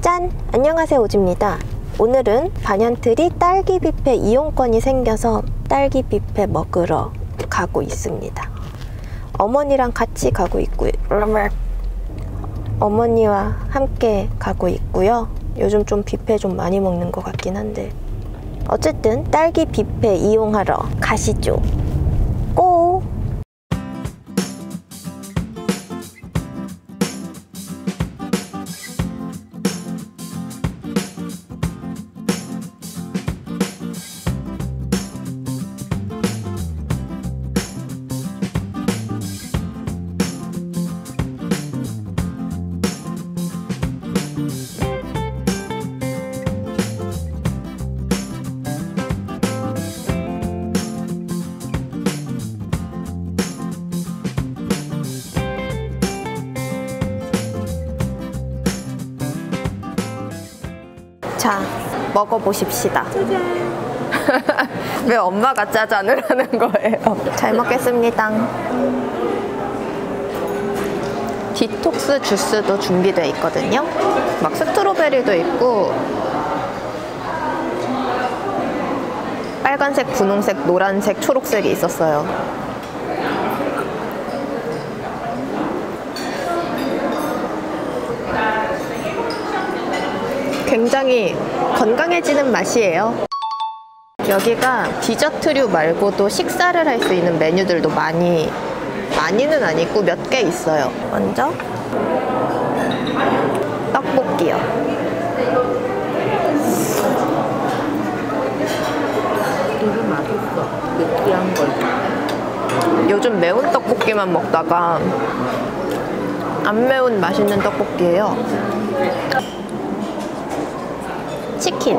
짠! 안녕하세요 오지입니다. 오늘은 반얀트리 딸기 뷔페 이용권이 생겨서 딸기 뷔페 먹으러 가고 있습니다. 어머니랑 같이 가고 있고요. 어머니와 함께 가고 있고요. 요즘 좀 뷔페 좀 많이 먹는 것 같긴 한데 어쨌든 딸기 뷔페 이용하러 가시죠. 자, 먹어보십시다. 왜 엄마가 짜잔을 하는 거예요? 잘 먹겠습니다. 디톡스 주스도 준비되어 있거든요. 막 스트로베리도 있고, 빨간색, 분홍색, 노란색, 초록색이 있었어요. 굉장히 건강해지는 맛이에요. 여기가 디저트류 말고도 식사를 할 수 있는 메뉴들도 많이 많이는 아니고 몇 개 있어요. 먼저 떡볶이요. 되게 맛있어. 느끼한 걸. 요즘 매운 떡볶이만 먹다가 안 매운 맛있는 떡볶이에요. 치킨.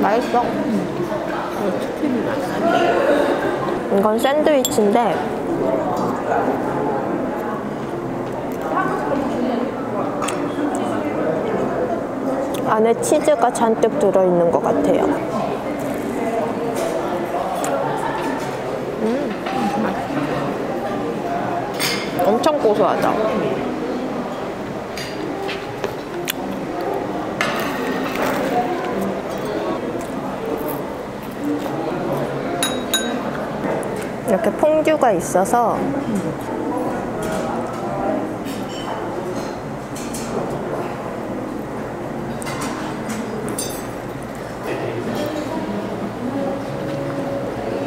맛있어. 치킨이 맛있어. 이건 샌드위치인데 안에 치즈가 잔뜩 들어있는 것 같아요. 엄청 고소하죠? 이렇게 퐁듀가 있어서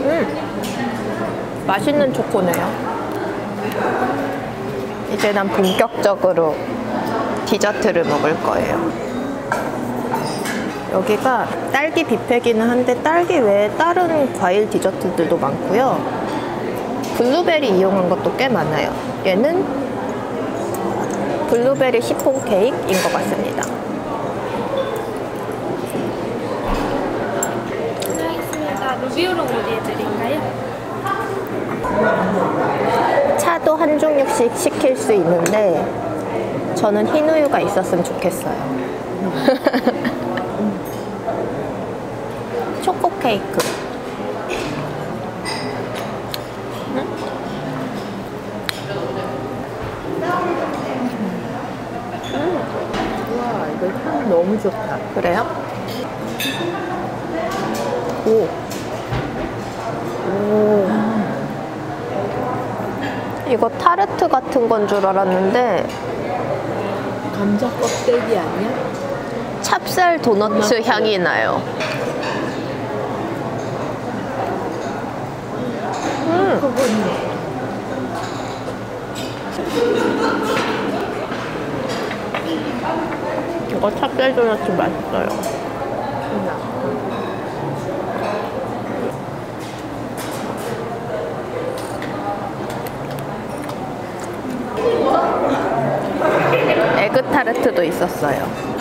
음, 맛있는 초코네요. 이제 난 본격적으로 디저트를 먹을 거예요. 여기가 딸기 뷔페기는 한데 딸기 외에 다른 과일 디저트들도 많고요. 블루베리 이용한 것도 꽤 많아요. 얘는 블루베리 시폰 케이크인 것 같습니다. 알겠습니다. 루비오로 모드해드릴까요? 차도 한 종류씩 시킬 수 있는데 저는 흰 우유가 있었으면 좋겠어요. 초코 케이크. 우와, 이거 향 너무 좋다. 그래요? 오. 오. 이거 타르트 같은 건 줄 알았는데 감자 껍데기 아니야? 찹쌀 도너츠 도넛. 향이 나요. 음, 이거 찹쌀 도너츠 맛있어요. 에그 타르트도 있었어요.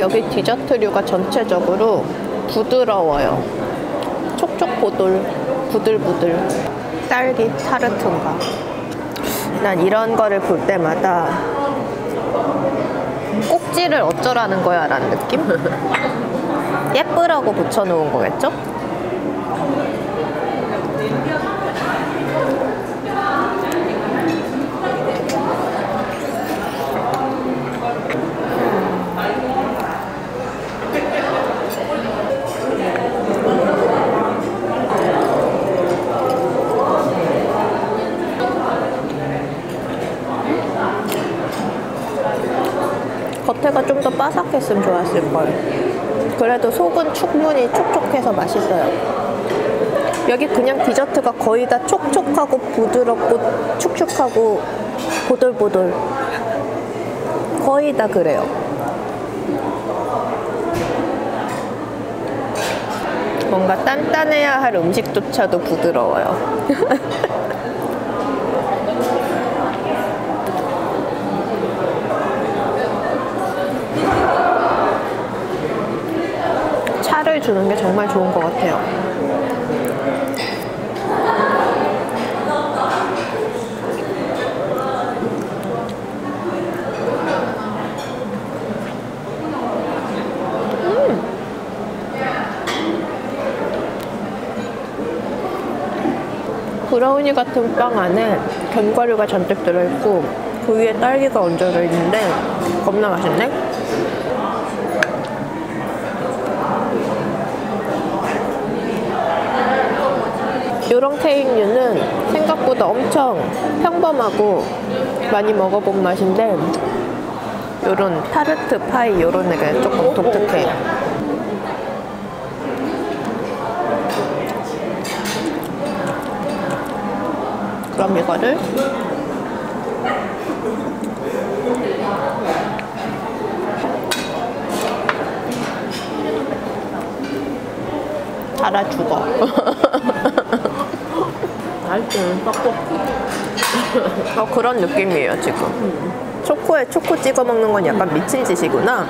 여기 디저트류가 전체적으로 부드러워요. 촉촉보들, 부들부들. 딸기 타르트인가. 난 이런 거를 볼 때마다 꼭지를 어쩌라는 거야 라는 느낌? 예쁘라고 붙여놓은 거겠죠? 겉에가 좀 더 바삭했으면 좋았을 걸. 그래도 속은 충분히 촉촉해서 맛있어요. 여기 그냥 디저트가 거의 다 촉촉하고 부드럽고 축축하고 보들보들. 거의 다 그래요. 뭔가 단단해야 할 음식조차도 부드러워요. 차를 주는 게 정말 좋은 것 같아요. 음. 브라우니 같은 빵 안에 견과류가 잔뜩 들어있고 그 위에 딸기가 얹어져 있는데 겁나 맛있네. 이런 케이크류는 생각보다 엄청 평범하고 많이 먹어본 맛인데 이런 타르트 파이 이런 애가 조금 독특해요. 그럼 이거를 죽어. 떡볶이. 어, 그런 느낌이에요, 지금. 초코에 초코 찍어 먹는 건 약간 미친 짓이구나.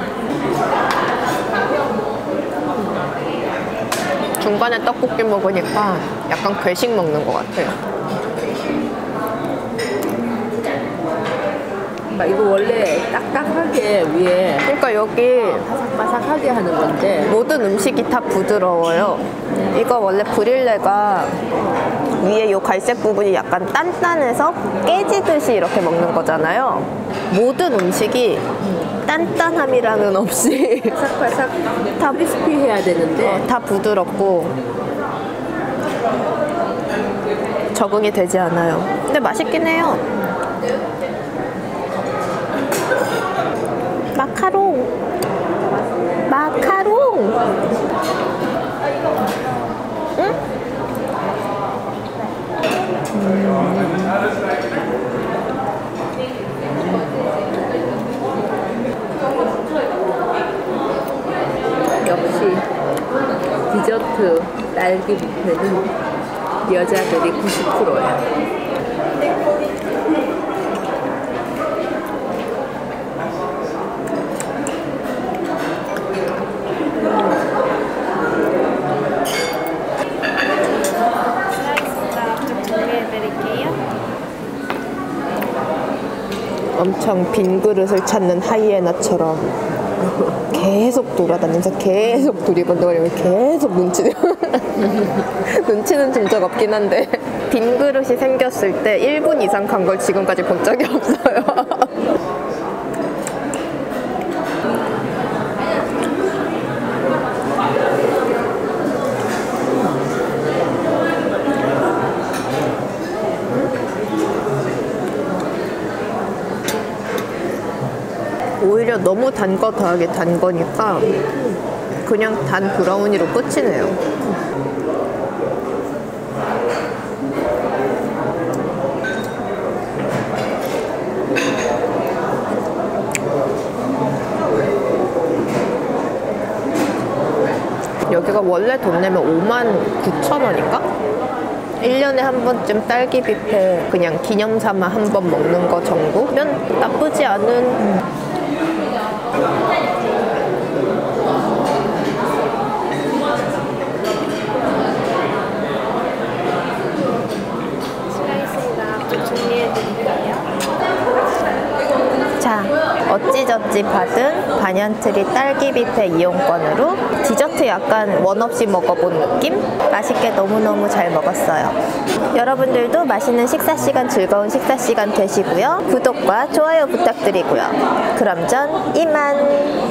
중간에 떡볶이 먹으니까 약간 괴식 먹는 것 같아요. 그러니까 이거 원래 딱딱하게 위에 그러니까 여기 바삭바삭하게 하는 건데 모든 음식이 다 부드러워요. 이거 원래 브릴레가 위에 요 갈색 부분이 약간 단단해서 깨지듯이 이렇게 먹는 거잖아요. 모든 음식이 단단함이라는 없이 바삭바삭 다 크리스피해야 되는데 다 부드럽고 적응이 되지 않아요. 근데 맛있긴 해요. 마카롱. 마카롱. 응? 역시 디저트 딸기 뷔페는 여자들이 90%야. 알겠습니다. 앞쪽 정리해드릴게요. 엄청 빈 그릇을 찾는 하이에나처럼 계속 돌아다니면서 계속 두리번거리며 계속 눈치 눈치는 준 적 없긴 한데 빈 그릇이 생겼을 때 1분 이상 간 걸 지금까지 본 적이 없어요. 너무 단 거 더하기 단 거니까 그냥 단 브라우니로 끝이네요. 여기가 원래 돈 내면 5만 9천 원인가? 1년에 한 번쯤 딸기 뷔페 그냥 기념 삼아 한 번 먹는 거 정도면 나쁘지 않은 받은 반얀트리 딸기 뷔페 이용권으로 디저트 약간 원 없이 먹어본 느낌? 맛있게 너무너무 잘 먹었어요. 여러분들도 맛있는 식사 시간, 즐거운 식사 시간 되시고요. 구독과 좋아요 부탁드리고요. 그럼 전 이만.